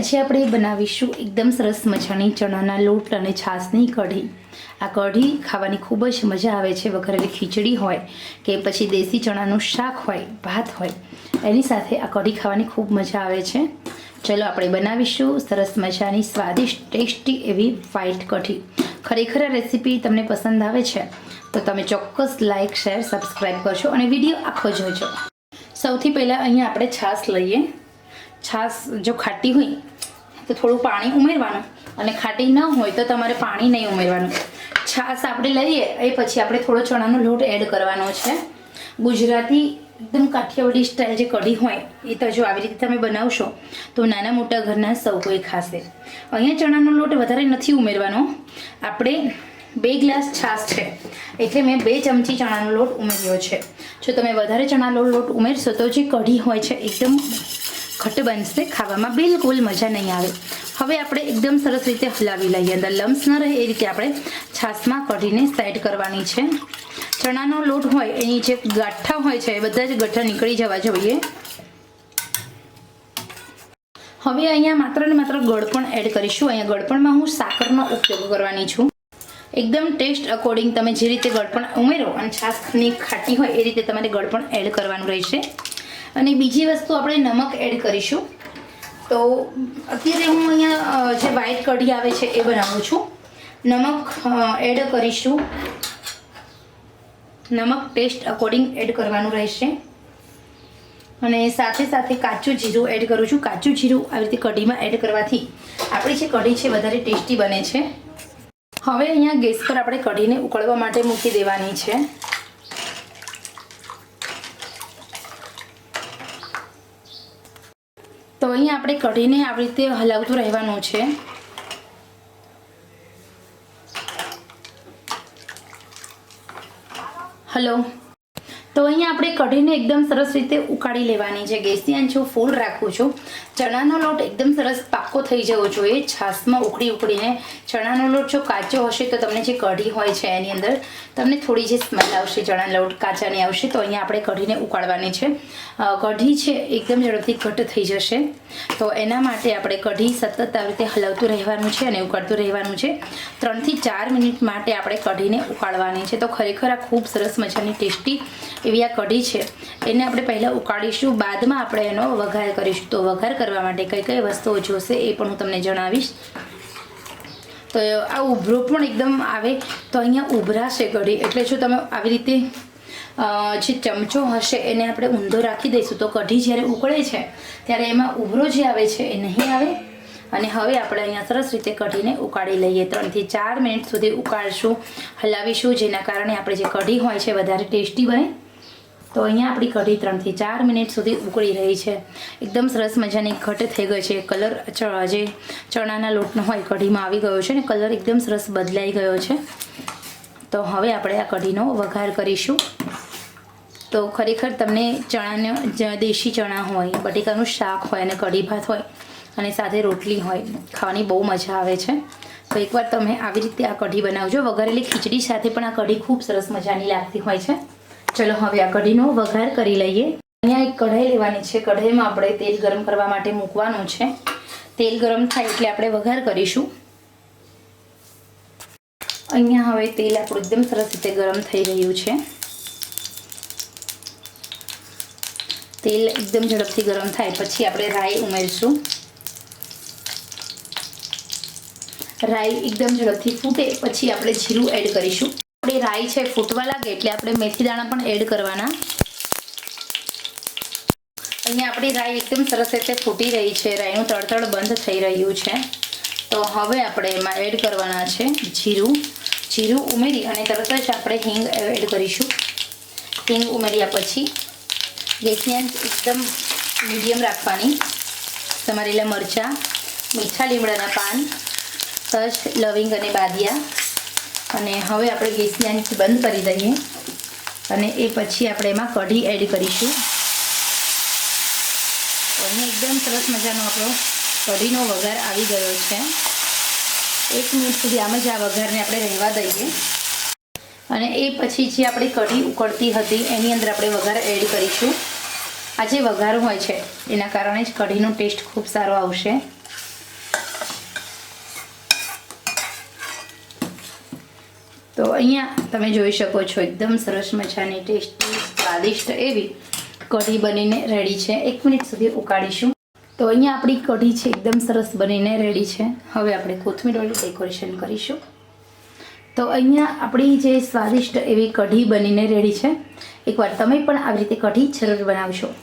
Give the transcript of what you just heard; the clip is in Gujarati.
આજે આપણે બનાવીશું એકદમ સરસ મજાની ચણાના લોટ અને છાશની કઢી. આ કઢી ખાવાની ખૂબ જ મજા આવે છે. વઘારેલી ખીચડી હોય કે પછી દેશી ચણાનું શાક હોય, ભાત હોય, એની સાથે આ કઢી ખાવાની ખૂબ મજા આવે છે. ચલો આપણે બનાવીશું સરસ મજાની સ્વાદિષ્ટ, ટેસ્ટી એવી વ્હાઈટ કઢી. ખરેખર આ રેસીપી તમને પસંદ આવે છે, તો તમે ચોક્કસ લાઇક શેર, સબસ્ક્રાઈબ કરશો અને વીડિયો આખો જોજો. સૌથી પહેલાં અહીંયા આપણે છાશ લઈએ. છાશ જો ખાટી હોય તો થોડું પાણી ઉમેરવાનું. અને ખાટી ન હોય તો તમારે પાણી નહીં ઉમેરવાનું. છાશ આપણે લઈએ, એ પછી આપણે થોડો ચણાનો લોટ એડ કરવાનો છે. ગુજરાતી એકદમ કાઠિયાવાડી સ્ટાઇલ જે કઢી હોય, એ તો જો આવી રીતે તમે બનાવશો, તો નાના મોટા ઘરના સૌ કોઈ ખાશે. અહીંયા ચણાનો લોટ વધારે નથી ઉમેરવાનો. આપણે બે ગ્લાસ છાશ છે, એટલે મેં બે ચમચી ચણાનો લોટ ઉમેર્યો છે. જો તમે વધારે ચણાનો લોટ ઉમેરશો તો જે કઢી હોય છે, એકદમ ઘટ બનશે, ખાવામાં બિલકુલ મજા નહીં આવે. હવે આપણે એકદમ સરસ રીતે હલાવી લઈએ. અંદર લમ્સ ન રહે એ રીતે આપણે છાશમાં કઢીને સાઈડ કરવાની છે. ચણાનો લોટ હોય, એની જે ગાંઠા હોય છે, એ બધા જ ગઠ્ઠા નીકળી જવા જોઈએ. હવે અહીંયા માત્ર ને માત્ર ગળપણ એડ કરીશું. અહીંયા ગળપણમાં હું સાકરનો ઉપયોગ કરવાની છું. એકદમ ટેસ્ટ અકોર્ડિંગ તમે જે રીતે ગળપણ ઉમેરો અને છાશની ખાટી હોય, એ રીતે તમારે ગળપણ એડ કરવાનું રહેશે. અને બીજી વસ્તુ આપણે નમક એડ કરીશું. તો અત્યારે હું અહીંયા જે વ્હાઈટ કઢી આવે છે એ બનાવું છું. નમક એડ કરીશું. નમક ટેસ્ટ અકોર્ડિંગ એડ કરવાનું રહેશે. અને સાથે સાથે કાચું જીરું એડ કરું છું. કાચું જીરું આવી રીતે કઢીમાં એડ કરવાથી આપણી જે કઢી છે વધારે ટેસ્ટી બને છે. હવે અહીંયા ગેસ પર આપણે કઢીને ઉકળવા માટે મૂકી દેવાની છે. તો અહીંયા આપણે કઢીને આવી રીતે હલાવતું રહેવાનું છે. હલો. તો અહીંયા આપણે કઢીને એકદમ સરસ રીતે ઉકાળી લેવાની છે. ગેસની આંચ ફૂલ રાખું છું. ચણાનો લોટ એકદમ સરસ પાકો થઈ જવો જોઈએ. છાશમાં ઉકળી ઉકળીને ચણાનો લોટ જો કાચો હશે તો તમને જે કઢી હોય છે એની અંદર તમને થોડી જે સ્મેલ આવશે, ચણાનો લોટ કાચાની આવશે, તો અહીંયા આપણે કઢીને ઉકાળવાની છે. કઢી છે એકદમ ઝડપથી ઘટ થઈ જશે. તો એના માટે આપણે કઢી સતત આવી રીતે હલાવતું રહેવાનું છે અને ઉકાળતું રહેવાનું છે. ત્રણથી ચાર મિનિટ માટે આપણે કઢીને ઉકાળવાની છે. તો ખરેખર આ ખૂબ સરસ મજાની ટેસ્ટી એવી આ કઢી છે, એને આપણે પહેલાં ઉકાળીશું, બાદમાં આપણે એનો વઘાર કરીશું. તો વઘાર કરવા માટે કઈ કઈ વસ્તુઓ જોશે એ પણ હું તમને જણાવીશ. તો આ ઉભરો પણ એકદમ આવે, તો અહીંયા ઉભરાશે કઢી. એટલે જો તમે આવી રીતે જે ચમચો હશે એને આપણે ઊંધો રાખી દઈશું. તો કઢી જ્યારે ઉકળે છે, ત્યારે એમાં ઉભરો જે આવે છે એ નહીં આવે. અને હવે આપણે અહીંયા સરસ રીતે કઢીને ઉકાળી લઈએ. ત્રણથી ચાર મિનિટ સુધી ઉકાળશું, હલાવીશું, જેના કારણે આપણે જે કઢી હોય છે વધારે ટેસ્ટી બને. તો અહીંયા આપણી કઢી ત્રણથી ચાર મિનિટ સુધી ઉકળી રહી છે. એકદમ સરસ મજાની ઘટ થઈ ગઈ છે. કલર જે ચણાના લોટનો હોય કઢીમાં આવી ગયો છે ને કલર એકદમ સરસ બદલાઈ ગયો છે. તો હવે આપણે આ કઢીનો વઘાર કરીશું. તો ખરેખર તમને ચણાનો દેશી ચણા હોય, બટેકાનું શાક હોય અને કઢી ભાત હોય અને સાથે રોટલી હોય, ખાવાની બહુ મજા આવે છે. તો એકવાર તમે આવી રીતે આ કઢી બનાવજો. વઘારેલી ખીચડી સાથે પણ આ કઢી ખૂબ સરસ મજાની લાગતી હોય છે. ચલો હવે આ કઢીનો વઘાર કરી લઈએ. અહીંયા એક કઢાઈ લેવાની છે. કઢાઈમાં આપણે તેલ ગરમ કરવા માટે મૂકવાનું છે. તેલ ગરમ થાય એટલે આપણે વઘાર કરીશું. અહીંયા હવે તેલ આપણું એકદમ સરસ રીતે ગરમ થઈ રહ્યું છે. તેલ એકદમ ઝડપથી ગરમ થાય. પછી આપણે રાઈ ઉમેરશું. રાઈ એકદમ ઝડપથી ફૂટે. પછી આપણે જીરું એડ કરીશું. આપણે રાઈ છે ફૂટવા લાગે એટલે આપણે મેથી દાણા પણ એડ કરવાના. અહીંયા આપણી રાઈ એકદમ સરસ રીતે ફૂટી રહી છે, રાઈનું તળતળ બંધ થઈ રહ્યું છે. તો હવે આપણે એમાં એડ કરવાના છે જીરું. જીરું ઉમેરી અને તરત જ આપણે હિંગ એડ કરીશું. હિંગ ઉમેર્યા પછી ગેસની આંચ એકદમ મીડિયમ રાખવાની. સમારેલા મરચાં, મીઠા લીમડાના પાન, તજ, લવિંગ અને બાદિયા અને હવે આપણે ગેસને આંચ બંધ કરી દઈએ અને એ પછી આપણે એમાં કઢી એડ કરીશું. અહીંયા એકદમ સરસ મજાનો આપણો કઢીનો વઘાર આવી ગયો છે. એક મિનિટ સુધી આમ જ આ વઘારને આપણે રહેવા દઈએ. અને એ પછી જે આપણી કઢી ઉકળતી હતી, એની અંદર આપણે વઘાર એડ કરીશું. આ જે વઘાર હોય છે, એના કારણે જ કઢીનો ટેસ્ટ ખૂબ સારો આવશે. તો અહીંયા તમે જોઈ શકો છો, એકદમ સરસ મજાની ટેસ્ટી, સ્વાદિષ્ટ એવી કઢી બનીને રેડી છે. એક મિનિટ સુધી ઉકાળીશું. તો અહીંયા આપણી કઢી છે, એકદમ સરસ બનીને રેડી છે. હવે આપણે કોથમીર ડેકોરેશન કરીશું. તો અહીંયા આપણી જે સ્વાદિષ્ટ એવી કઢી બનીને રેડી છે, એકવાર તમે પણ આવી રીતે કઢી જરૂર બનાવશો.